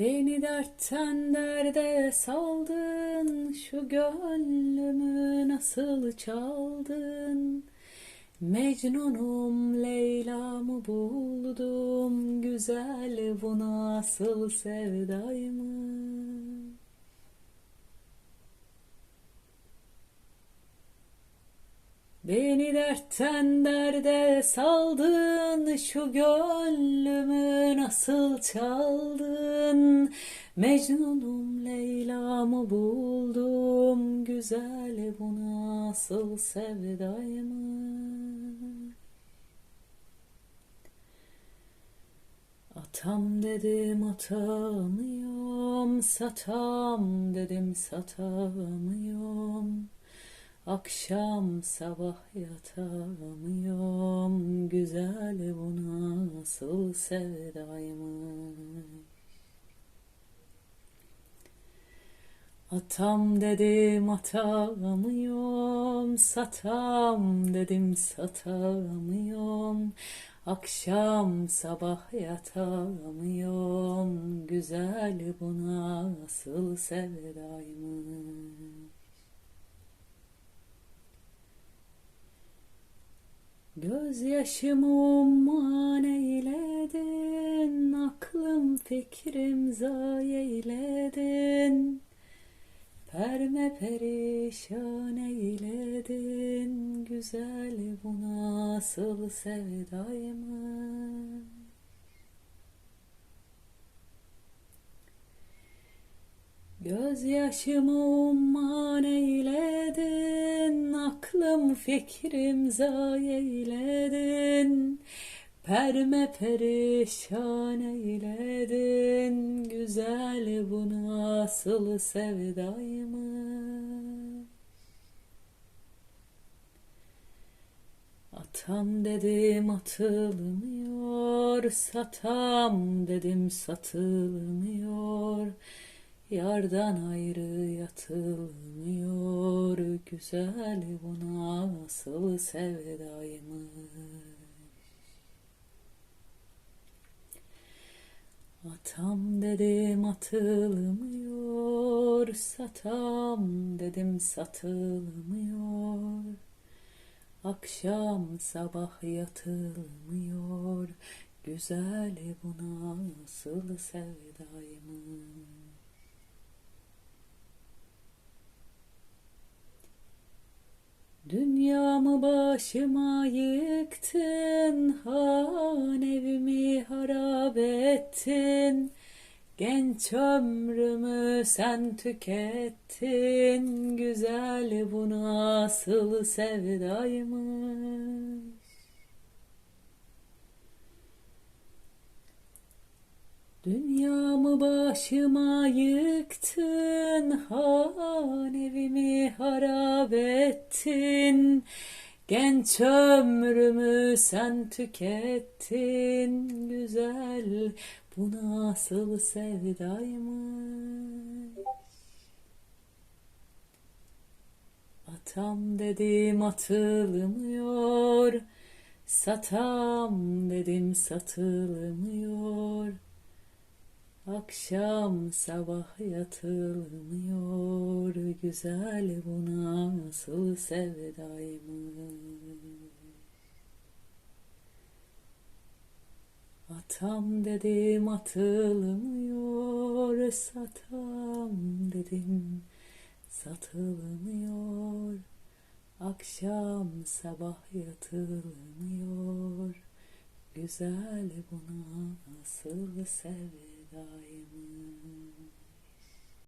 Beni dertten derde saldın, şu gönlümü nasıl çaldın? Mecnunum Leyla'mı buldum, güzel bu nasıl sevdaymış? Beni dertten derde saldın, şu gönlümü nasıl çaldın? Mecnunum Leyla'mı buldum, güzel bu nasıl sevdaymış? Atam dedim atamıyorum, satam dedim satamıyorum. Akşam sabah yatamıyorum, güzel bu nasıl sevdaymış. Atam dedim atamıyorum, satam dedim satamıyorum. Akşam sabah yatamıyorum, güzel bu nasıl sevdaymış. Gözyaşımı umman eyledin, aklım fikrim zayi eyledin. Perme perişan eyledin, güzel bu nasıl sevdaymış. Gözyaşımı umman eyledin, aklım fikrim zayi eyledin. Perme perişan eyledin, güzel bu nasıl sevdaymış. Atam dedim atılmıyor, satam dedim satılmıyor. Yardan ayrı yatılmıyor, güzel bu nasıl sevdaymış. Atam dedim atılmıyor, satam dedim satılmıyor. Akşam sabah yatılmıyor, güzel bu nasıl sevdaymış. Dünyamı başıma yıktın, han evimi harap ettin. Genç ömrümü sen tükettin, güzel bu nasıl sevdaymış. Dünyamı başıma yıktın, han evimi harap ettin. Genç ömrümü sen tükettin, güzel bu nasıl sevdaymış. Atam dedim atılmıyor, satam dedim satılmıyor. Akşam sabah yatılmıyor, güzel bu nasıl sevdaymış. Atam dedim atılmıyor, satam dedim satılmıyor. Akşam sabah yatılmıyor, güzel bu nasıl sevdaymış. thy